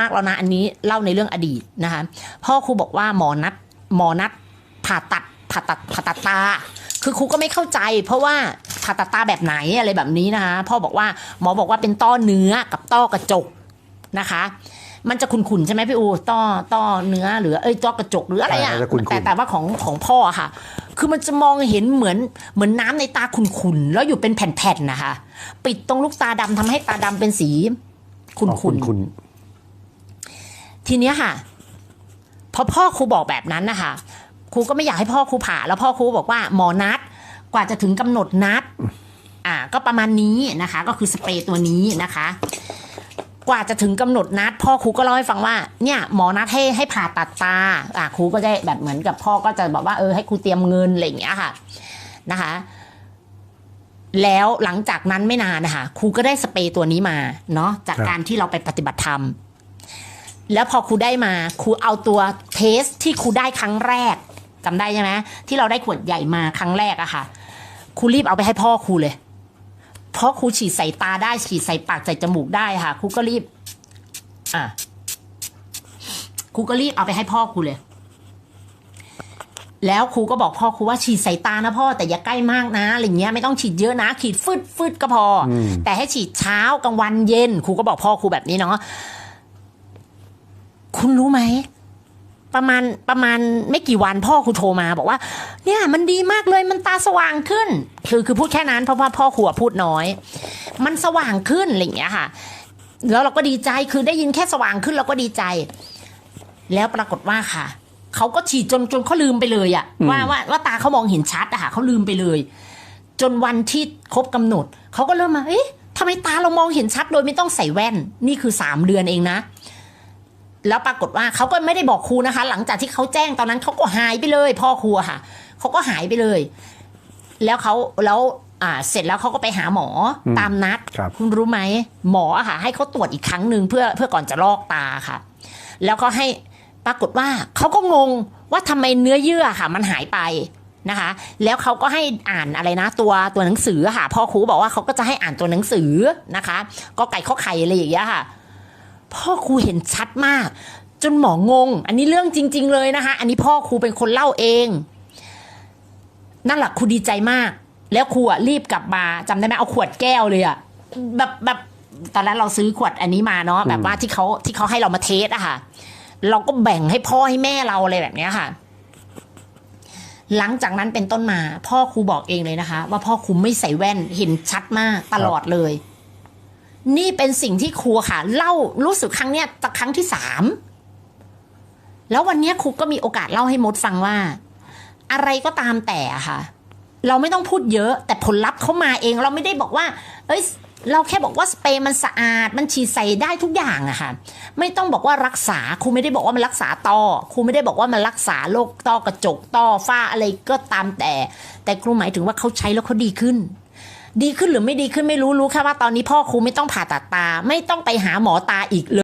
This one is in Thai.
มากแล้วนะอันนี้เล่าในเรื่องอดีตนะคะพ่อครูบอกว่าหมอนัดหมอนัดผ่าตัดผ่าตัดผ่าตัดตา คือครูก็ไม่เข้าใจ เพราะว่าผ่าตัดตาแบบไหนอะไรแบบนี้นะคะพ่อบอกว่าหมอบอกว่าเป็นต้อเนื้อกับต้อกระจกนะคะมันจะขุ่นๆใช่ไหมพี่อูต้อต้อเนื้อหรือเอ้ยต้อกระจกหรืออะไรอะใช่จะขุ่นๆแต่แต่ว่าของของพ่ออะค่ะ คือมันจะมองเห็นเหมือนเหมือนน้ำในตาขุ่นๆแล้วอยู่เป็นแผ่นๆนะคะ ปิดตรงลูกตาดำทำให้ตาดำเป็นสีขุ่นคุณๆคุณ ทีเนี้ยค่ะพอพ่อครูบอกแบบนั้นนะคะครูก็ไม่อยากให้พ่อครูผ่า แล้วพ่อครูบอกว่าหมอนัดกว่าจะถึงกำหนดนัด อ่า ก็ประมาณนี้นะคะ ก็คือสเปรย์ตัวนี้นะคะ กว่าจะถึงกำหนดนัด พ่อครูก็เล่าให้ฟังว่าเนี่ยหมอนัดให้ให้ผ่าตัดตาอ่าครูก็ได้แบบเหมือนกับพ่อก็จะบอกว่าเออให้ครูเตรียมเงินอะไรอย่างเงี้ยค่ะนะคะ แล้วหลังจากนั้นไม่นานนะคะครูก็ได้สเปรย์ตัวนี้มาเนาะจากการที่เราไปปฏิบัติธรรม แล้วพอครูได้มาครูเอาตัวเทสที่ครูได้ครั้งแรกจำได้ใช่ไหมที่เราได้ขวดใหญ่มาครั้งแรกอะค่ะครูรีบเอาไปให้พ่อครูเลย เพราะครูฉีดใส่ตาได้ฉีดใส่ปากใส่จมูกได้ค่ะครูก็รีบ อะครูก็รีบเอาไปให้พ่อครูเลย แล้วครูก็บอกพ่อครูว่าฉีดใส่ตานะพ่อแต่อย่าใกล้มากนะอะไรเงี้ยไม่ต้องฉีดเยอะนะฉีดฟึดฟึดก็พออแต่ให้ฉีดเช้ากลางวันเย็นครูก็บอกพ่อครูแบบนี้เนาะ คุณรู้ไหมประมาณประมาณไม่กี่วันพ่อครูโทรมาบอกว่า เนี่ยมันดีมากเลยมันตาสว่างขึ้น คือคือพูดแค่นั้นเพราะว่าพ่อครูอะพูดน้อย มันสว่างขึ้นอะไรอย่างเงี้ยค่ะ แล้วเราก็ดีใจคือได้ยินแค่สว่างขึ้นเราก็ดีใจ แล้วปรากฏว่าค่ะเขาก็ฉีดจนจนเขาลืมไปเลยอะว่าว่าว่าตาเขามองเห็นชัดอะค่ะเขาลืมไปเลย จนวันที่ครบกำหนดเขาก็เริ่มมาเอ๊ะทำไมตาเรามองเห็นชัดโดยไม่ต้องใส่แว่น นี่คือสามเดือนเองนะ แล้วปรากฏว่าเขาก็ไม่ได้บอกครูนะคะ หลังจากที่เขาแจ้งตอนนั้นเขาก็หายไปเลย พ่อครูอะค่ะเขาก็หายไปเลย แล้วเขาแล้วอ่าเสร็จแล้วเขาก็ไปหาหมออตามนัดครับคุณรู้ไหมหมออะค่ะ ให้เขาตรวจอีกครั้งหนึ่งเพื่อเพื่อก่อนจะลอกตาค่ะ แล้วก็ให้ปรากฏว่าเขาก็งงว่าทำไมเนื้อเยื่อค่ะ มันหายไปนะคะ แล้วเขาก็ให้อ่านอะไรนะตัวตัวหนังสือค่ะพ่อครูบอกว่าเขาก็จะให้อ่านตัวหนังสือนะคะ ก็ไก่ข้อไข่อะไรอย่างเงี้ยค่ะ พ่อครูเห็นชัดมาก จนหมองง อันนี้เรื่องจริง ๆ เลยนะคะ อันนี้พ่อครูเป็นคนเล่าเอง นั่นแหละครูดีใจมาก แล้วครูอะรีบกลับมาจำได้ไหมเอาขวดแก้วเลยอะแบบแบบตอนนั้นเราซื้อขวดอันนี้มาเนาะแบบว่าที่เขาที่เขาให้เรามาเทสอะค่ะ เราก็แบ่งให้พ่อให้แม่เราอะไรแบบเนี้ยค่ะ หลังจากนั้นเป็นต้นมา พ่อครูบอกเองเลยนะคะ ว่าพ่อครูไม่ใส่แว่นเห็นชัดมากตลอดเลย นี่เป็นสิ่งที่ครูค่ะ เล่ารู้สึกครั้งเนี้ยจะครั้งที่สามแล้ววันนี้ครูก็มีโอกาสเล่าให้มดฟังว่า อะไรก็ตามแต่ค่ะ เราไม่ต้องพูดเยอะ แต่ผลลัพธ์เขามาเองเราไม่ได้บอกว่า เอ้ย เราแค่บอกว่าสเปรย์มันสะอาด มันฉีดใส่ได้ทุกอย่างอะค่ะ ไม่ต้องบอกว่ารักษาครูไม่ได้บอกว่ามันรักษาต้อครูไม่ได้บอกว่ามันรักษาโรคต้อกระจกต้อฝ้าอะไรก็ตามแต่ แต่ครูหมายถึงว่าเขาใช้แล้วเขาดีขึ้น ดีขึ้นหรือไม่ดีขึ้นไม่รู้รู้แค่ว่าตอนนี้พ่อครูไม่ต้องผ่าตัดตา ไม่ต้องไปหาหมอตาอีกเลย